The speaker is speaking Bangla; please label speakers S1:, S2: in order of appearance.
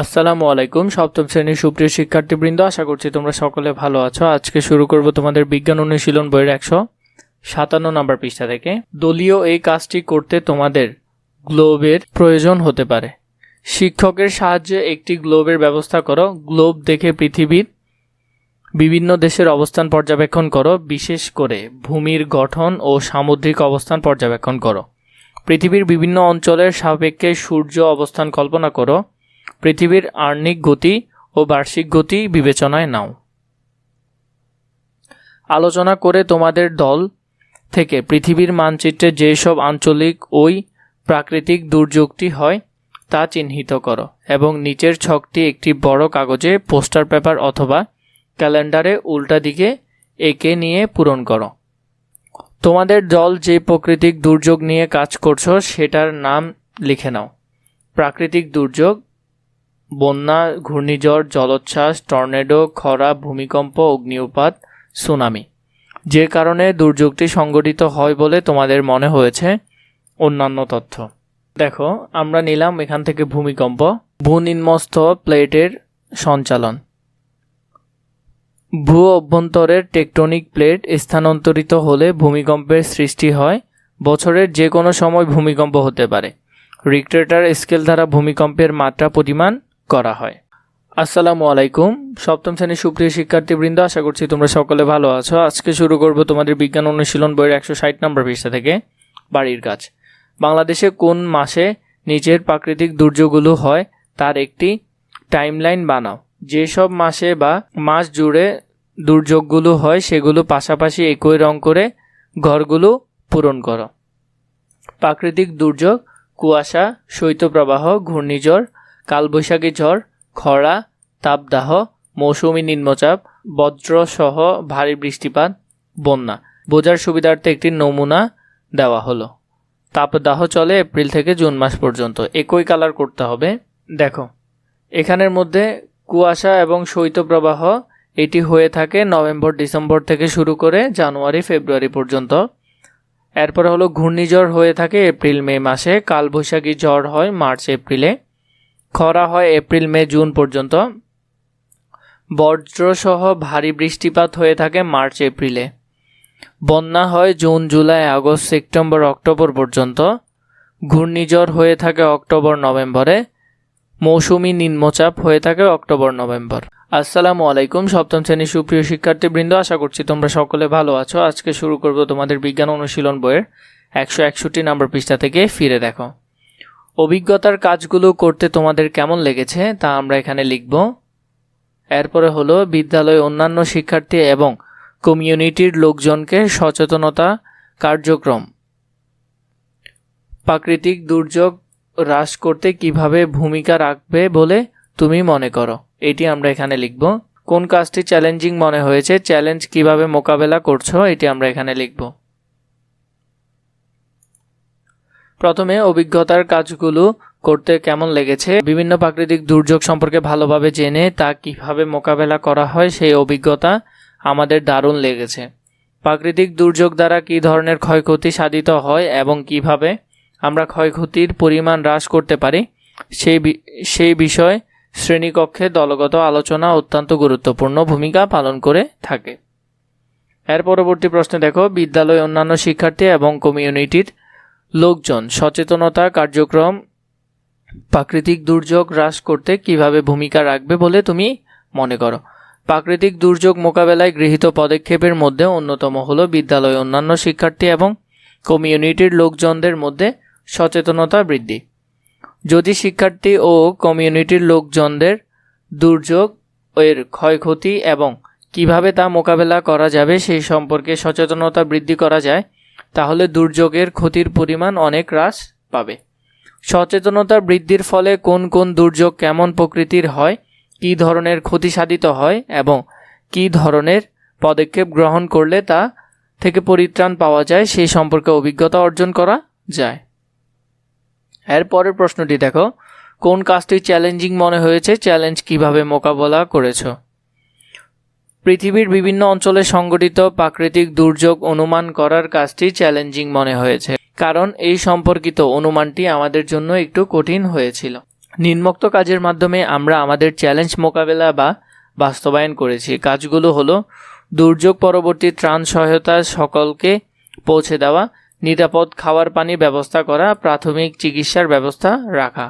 S1: আসসালামু আলাইকুম, সপ্তম শ্রেণির সুপ্রিয় শিক্ষার্থীবৃন্দ, আশা করছি তোমরা সকলে ভালো আছো। আজকে শুরু করব তোমাদের বিজ্ঞান অনুশীলন বইয়ের একশো সাতান্ন নম্বর পৃষ্ঠা থেকে। দলীয় এই কাজটি করতে তোমাদের গ্লোবের প্রয়োজন হতে পারে। শিক্ষকের সাহায্যে একটি গ্লোবের ব্যবস্থা করো। গ্লোব দেখে পৃথিবীর বিভিন্ন দেশের অবস্থান পর্যবেক্ষণ করো। বিশেষ করে ভূমির গঠন ও সামুদ্রিক অবস্থান পর্যবেক্ষণ করো। পৃথিবীর বিভিন্ন অঞ্চলের সাপেক্ষে সূর্য অবস্থান কল্পনা করো। পৃথিবীর আর্নিক গতি ও বার্ষিক গতি বিবেচনায় নাও। আলোচনা করে তোমাদের দল থেকে পৃথিবীর মানচিত্রে যেসব আঞ্চলিক ওই প্রাকৃতিক দুর্যোগটি হয়, তা চিহ্নিত করো এবং নিচের ছকটি একটি বড় কাগজে পোস্টার পেপার অথবা ক্যালেন্ডারে উল্টা দিকে এঁকে নিয়ে পূরণ করো। তোমাদের দল যে প্রাকৃতিক দুর্যোগ নিয়ে কাজ করছ, সেটার নাম লিখে নাও। প্রাকৃতিক দুর্যোগ বন্যা, ঘূর্ণিঝড়, জলোচ্ছ্বাস, টর্নেডো, খরা, ভূমিকম্প, অগ্নিউপাত, সুনামি। যে কারণে দুর্যোগটি সংঘটিত হয় বলে তোমাদের মনে হয়েছে অন্যান্য তথ্য। দেখো, আমরা নিলাম এখান থেকে ভূমিকম্প। ভূনিম্নস্থ প্লেটের সঞ্চালন। ভূ অভ্যন্তরের টেকটনিক প্লেট স্থানান্তরিত হলে ভূমিকম্পের সৃষ্টি হয় বছরের যে কোনো সময় ভূমিকম্প হতে পারে। রিক্টেটার স্কেল দ্বারা ভূমিকম্পের মাত্রা, পরিমাণ করা হয়। আসসালামু আলাইকুম। সপ্তম শ্রেণির সুপ্রিয় শিক্ষার্থীবৃন্দ, আশা করছি তোমরা সকলে ভালো আছো। আজকে শুরু করব তোমাদের বিজ্ঞান অনুশীলন বইয়ের একশো ষাট নম্বর পৃষ্ঠা থেকে, বাড়ির কাজ। বাংলাদেশে কোন মাসে নিচের প্রাকৃতিক দুর্যোগগুলো হয়, তার একটি টাইমলাইন বানাও। যেসব মাসে বা মাস জুড়ে দুর্যোগগুলো হয়, সেগুলো পাশাপাশি একই রং করে ঘরগুলো পূরণ করো। প্রাকৃতিক দুর্যোগ, কুয়াশা, শৈত্যপ্রবাহ, ঘূর্ণিঝড় কালবৈশাখী ঝড়, খরা, তাপদাহ, মৌসুমি নিম্নচাপ, বজ্রসহ ভারী বৃষ্টিপাত, বন্যা। বোঝার সুবিধার্থে একটি নমুনা দেওয়া হলো। তাপদাহ চলে এপ্রিল থেকে জুন মাস পর্যন্ত। একই কালার করতে হবে। দেখো, এখানের মধ্যে কুয়াশা এবং শৈত্যপ্রবাহ, এটি হয়ে থাকে নভেম্বর, ডিসেম্বর থেকে শুরু করে জানুয়ারি, ফেব্রুয়ারি পর্যন্ত। এরপরে হলো ঘূর্ণিঝড় হয়ে থাকে এপ্রিল, মে মাসে। কালবৈশাখী ঝড় হয় মার্চ, এপ্রিলে। খরা হয় এপ্রিল, মে, জুন পর্যন্ত। বজ্রসহ ভারী বৃষ্টিপাত হয়ে থাকে মার্চ, এপ্রিলে। বন্যা হয় June, July, August, September, October পর্যন্ত। ঘূর্ণিঝড় হয়ে থাকে অক্টোবর, নভেম্বরে। মৌসুমি নিম্নচাপ হয়ে থাকে অক্টোবর, নভেম্বর। আসসালামু আলাইকুম, সপ্তম শ্রেণির সুপ্রিয় শিক্ষার্থীবৃন্দ, আশা করছি তোমরা সকলে ভালো আছো। আজকে শুরু করব তোমাদের বিজ্ঞান অনুশীলন বইয়ের একশো একষট্টি নম্বর পৃষ্ঠা থেকে, ফিরে দেখো। অভিজ্ঞতার কাজগুলো করতে তোমাদের কেমন লেগেছে তা আমরা এখানে লিখব। এরপরে হলো বিদ্যালয়ে অন্যান্য শিক্ষার্থী এবং কমিউনিটির লোকজনকে সচেতনতা কার্যক্রম। প্রাকৃতিক দুর্যোগ হ্রাস করতে কীভাবে ভূমিকা রাখবে বলে তুমি মনে করো? এটি আমরা এখানে লিখব। কোন কাজটি চ্যালেঞ্জিং মনে হয়েছে? চ্যালেঞ্জ কীভাবে মোকাবেলা করছ? এটি আমরা এখানে লিখব। প্রথমে অভিজ্ঞতার কাজগুলো করতে কেমন লেগেছে, বিভিন্ন প্রাকৃতিক দুর্যোগ সম্পর্কে ভালোভাবে জেনে তা কীভাবে মোকাবেলা করা হয় সেই অভিজ্ঞতা আমাদের দারুণ লেগেছে। প্রাকৃতিক দুর্যোগ দ্বারা কী ধরনের ক্ষয়ক্ষতি সাধিত হয় এবং কীভাবে আমরা ক্ষয়ক্ষতির পরিমাণ হ্রাস করতে পারি, সেই সেই বিষয় শ্রেণীকক্ষে দলগত আলোচনা অত্যন্ত গুরুত্বপূর্ণ ভূমিকা পালন করে থাকে। এর পরবর্তী প্রশ্নে দেখো, বিদ্যালয় অন্যান্য শিক্ষার্থী এবং কমিউনিটির লোকজন, সচেতনতা কার্যক্রম, প্রাকৃতিক দুর্যোগ হ্রাস করতে কীভাবে ভূমিকা রাখবে বলে তুমি মনে করো? প্রাকৃতিক দুর্যোগ মোকাবেলায় গৃহীত পদক্ষেপের মধ্যে অন্যতম হলো বিদ্যালয় অন্যান্য শিক্ষার্থী এবং কমিউনিটির লোকজনদের মধ্যে সচেতনতা বৃদ্ধি। যদি শিক্ষার্থী ও কমিউনিটির লোকজনদের দুর্যোগ, এর ক্ষয়ক্ষতি এবং কীভাবে তা মোকাবেলা করা যাবে সেই সম্পর্কে সচেতনতা বৃদ্ধি করা যায় তাহলে দুর্যোগের ক্ষতির পরিমাণ অনেক হ্রাস পাবে। সচেতনতা বৃদ্ধির ফলে কোন কোন দুর্যোগ কেমন প্রকৃতির হয়, কী ধরনের ক্ষতি সাধিত হয় এবং কী ধরনের পদক্ষেপ গ্রহণ করলে তা থেকে পরিত্রাণ পাওয়া যায় সেই সম্পর্কে অভিজ্ঞতা অর্জন করা যায়। এর পরের প্রশ্নটি দেখো, কোন কাজটি চ্যালেঞ্জিং মনে হয়েছে? চ্যালেঞ্জ কীভাবে মোকাবেলা করেছ? পৃথিবীর বিভিন্ন অঞ্চলে সংঘটিত প্রাকৃতিক দুর্যোগ অনুমান করার কাজটি চ্যালেঞ্জিং মনে হয়েছে, কারণ এই সম্পর্কিত অনুমানটি আমাদের জন্য একটু কঠিন হয়েছিল। নিম্নোক্ত কাজের মাধ্যমে আমরা আমাদের চ্যালেঞ্জ মোকাবেলা বা বাস্তবায়ন করেছি। কাজগুলো হলো দুর্যোগ পরবর্তী ত্রাণ সহায়তা সকলকে পৌঁছে দেওয়া, নিরাপদ খাওয়ার পানির ব্যবস্থা করা, প্রাথমিক চিকিৎসার ব্যবস্থা রাখা।